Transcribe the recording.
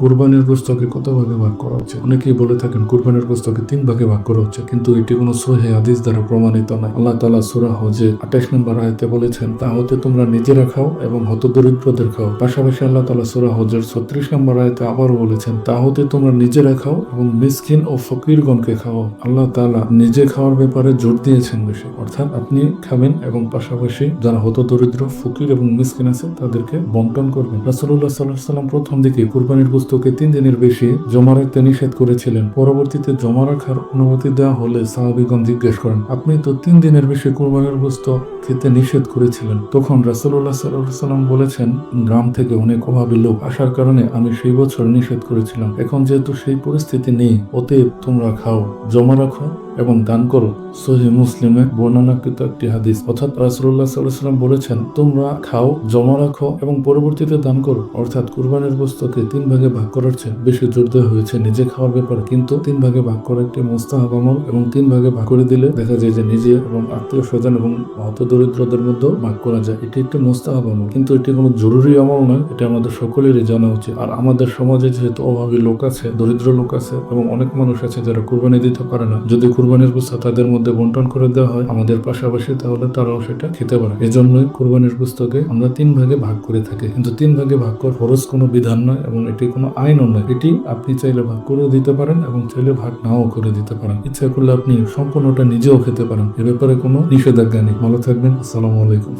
কোরবানির গোস্তকে কত ভাগে ভাগ করা হচ্ছে? অনেকেই বলে থাকেন কোরবানির গোস্তকে তিন ভাগে ভাগ করা হচ্ছে, কিন্তু এটি কোনো সহে হাদিস দ্বারা প্রমাণিত নয়। আল্লাহ তালা সুরা হজে আঠাশ নম্বর আয়তে বলেছেন, তা হতে তোমরা নিজেরা খাও এবং হত দরিদ্রদের খাও। পাশাপাশি আল্লাহ তালা সুরা হজের ছত্রিশ নম্বর আয়তে আবারও বলেছেন, তা হতে তোমরা নিজেরা খাও এবং মিসকিন ও ফকিরগণকে খাও আল্লাহ তালা নিজে খাওয়ার ব্যাপারে জোর দিয়েছেন বেশি, অর্থাৎ আপনি খাবেন এবং পাশাপাশি যারা হত দরিদ্র ফকির এবং মিসকিন আছে তাদেরকে বন্টন করবেন। রাসুল্লাহ সাল্লাহ সাল্লাম প্রথম দিকে কুরবানির গোস্তকে তিন দিনের বেশি জমা রাখতে নিষেধ করেছিলেন। পরবর্তীতে জমা রাখার অনুমতি দেওয়া হলে সাহাবিগণ জিজ্ঞেস করেন, আপনি তো তিন দিনের বেশি কোরবানের বস্তু খেতে নিষেধ করেছিলেন। তখন রাসুল্লাহ সাল্লাহ সাল্লাম বলেছেন, গ্রাম থেকে অনেক অভাবী লোক আসার কারণে আমি সেই বছর নিষেধ করেছিলাম। এখন যেহেতু সেই পরিস্থিতি নেই, অতএব তোমরা খাও। জমা রাখো এবং দান করো। সহি মুসলিমে বর্ণনাকৃত একটি হাদিস। অর্থাৎ রাসুল্লাহ সাল্লাম বলেছেন, তোমরা খাও, জমা রাখো এবং পরবর্তীতে দান করো। অর্থাৎ কুরবানের বস্তুকে তিন ভাগে ভাগ করার চেয়ে বেশি জোর দেওয়া হয়েছে নিজে খাওয়ার ব্যাপারে। কিন্তু তিন ভাগে ভাগ করা একটি মোস্তাহাব আমল এবং তিন ভাগে ভাগ করে দিলে দেখা যায় যে নিজে এবং আত্মীয় স্বজন এবং হত দরিদ্রদের মধ্যেও ভাগ করা যায়। এটি একটি মোস্তাহাব আমল। কিন্তু এটি কোনো জরুরি আমল নয়, এটা আমাদের সকলেরই জানা উচিত। আর আমাদের সমাজে যেহেতু অভাবী লোক আছে, দরিদ্র লোক আছে এবং অনেক মানুষ আছে যারা কুরবানি দিতে পারে না। যদি কুরবানির বস্তু তাদের মধ্যে বন্টন করে দেওয়া হয়। আমাদের পাশাপাশি তাহলে তারাও সেটা খেতে পারে। এজন্যই কুরবানির পুস্তকে আমরা তিন ভাগে ভাগ করে থাকি। কিন্তু তিন ভাগে ভাগ করার খরচ কোনো বিধান নয় এবং এটি কোনো আইনও নয়। এটি আপনি চাইলে ভাগ করেও দিতে পারেন এবং চাইলে ভাগ নাও করে দিতে পারেন। ইচ্ছা করলে আপনি সম্পূর্ণটা নিজেও খেতে পারেন। এ ব্যাপারে কোনো নিষেধাজ্ঞা নেই। ভালো থাকবেন। আসসালামু আলাইকুম।